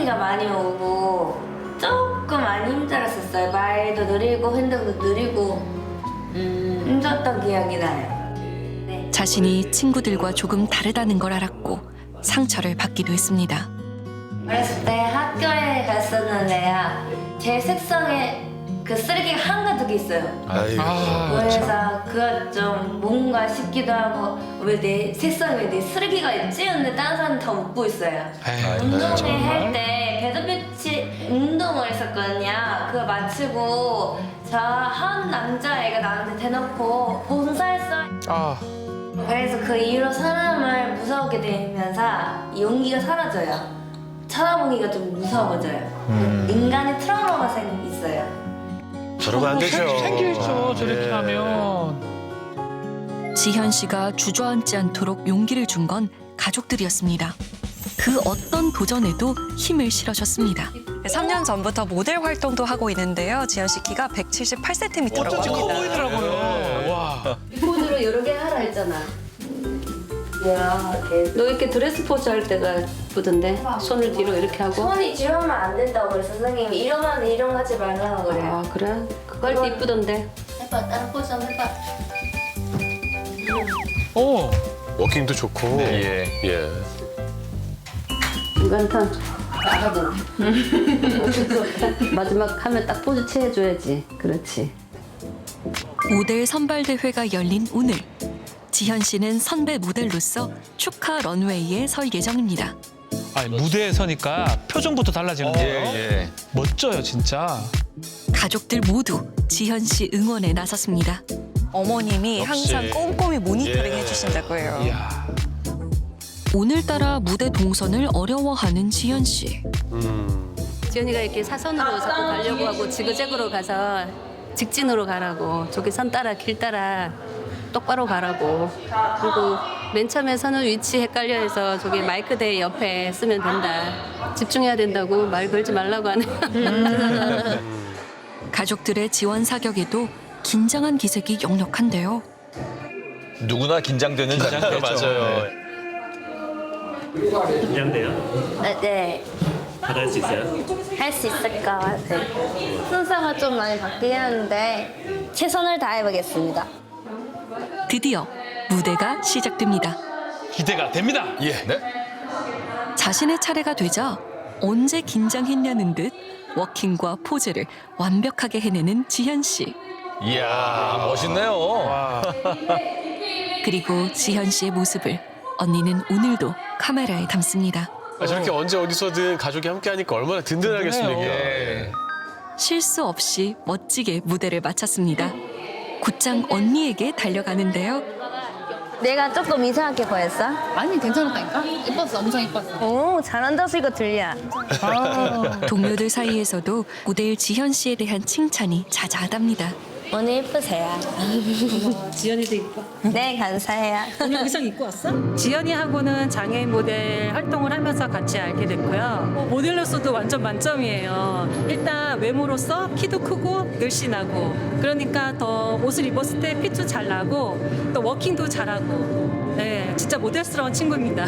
색성이가 많이 오고 조금 많이 힘들었었어요. 말도 느리고 행동도 느리고 음. 힘들었던 기억이 나요. 네. 자신이 친구들과 조금 다르다는 걸 알았고 상처를 받기도 했습니다. 어렸을 때 학교에 갔었는데요. 제 색성에 그 쓰레기가 한가득 있어요. 아이고. 그래서 그거 좀 뭔가 싶기도 하고 왜 내 색상에 왜 내 쓰레기가 있지? 근데 다른 사람 다 웃고 있어요. 운동회 할때 배드피치 운동을 했었거든요. 그거 마치고 저 한 남자애가 나한테 대놓고 봉사했어. 아, 그래서 그 이후로 사람을 무서워하게 되면서 용기가 사라져요. 쳐다보기가 좀 무서워져요. 인간의 트라우마가 생 있어요. 저러면 안 되죠. 생기죠 저렇게 예. 하면. 지현 씨가 주저앉지 않도록 용기를 준 건 가족들이었습니다. 그 어떤 도전에도 힘을 실어줬습니다. 3년 전부터 모델 활동도 하고 있는데요. 지현 씨 키가 178cm라고 어쩐지 커 합니다. 보이더라고요. 와. 포즈로 여러 개 하라 했잖아. 야. 너 이렇게 드레스 포즈 할 때가 예쁘던데? 손을 뒤로 이렇게 하고. 손이 뒤로하면 안 된다고 그래서 선생님이 이러면 이런 거 하지 말라고 그래요. 아 그래? 할때 이쁘던데. 해봐, 다른 포즈 한번 해봐. 오. 워킹도 좋고. 예. 예. 턴. 나가잖아. 마지막 하면 딱 포즈 취해줘야지. 그렇지. 모델 선발 대회가 열린 오늘 지현 씨는 선배 모델로서 축하 런웨이에 설 예정입니다. 아니 무대에 서니까 표정부터 달라지는 거예요. 예. 멋져요 진짜. 가족들 모두 지현 씨 응원에 나섰습니다. 어머님이 역시. 항상 꼼꼼히 모니터링 예. 해주신다고 해요. 이야. 오늘따라 무대 동선을 어려워하는 지현 씨. 음. 지연이가 이렇게 사선으로 자꾸 가려고 하고 지그재그로 가서 직진으로 가라고. 저기 선 따라 길 따라 똑바로 가라고. 그리고 맨 처음에 서는 위치 헷갈려 해서 저기 마이크 대 옆에 쓰면 된다. 집중해야 된다고 말 걸지 말라고 하네. 가족들의 지원 사격에도 긴장한 기색이 역력한데요. 누구나 긴장되는 자리죠. 맞아요. 긴장돼요? 네, 네. 잘할 수 있어요? 할 수 있을 것 같아요. 순서가 좀 많이 바뀌긴 하는데 최선을 다해보겠습니다. 드디어 무대가 시작됩니다. 기대가 됩니다. 예. 네. 자신의 차례가 되자 언제 긴장했냐는 듯 워킹과 포즈를 완벽하게 해내는 지현 씨. 이야, 멋있네요. 와. 그리고 지현 씨의 모습을 언니는 오늘도 카메라에 담습니다. 아, 저렇게 언제 어디서든 가족이 함께 하니까 얼마나 든든하겠습니까. 예. 실수 없이 멋지게 무대를 마쳤습니다. 곧장 언니에게 달려가는데요. 내가 조금 이상하게 보였어? 아니 괜찮았다니까? 이뻤어 엄청 이뻤어 오, 잘한다 소리가 들려. 동료들 사이에서도 모델 지현 씨에 대한 칭찬이 자자하답니다. 오늘 예쁘세요. 지연이도 입고 네, 감사해요. 오늘 의상 입고 왔어? 지연이하고는 장애인 모델 활동을 하면서 같이 알게 됐고요. 모델로서도 완전 만점이에요. 일단 외모로서 키도 크고 늘씬하고 그러니까 더 옷을 입었을 때 핏도 잘 나고 또 워킹도 잘하고 네, 진짜 모델스러운 친구입니다.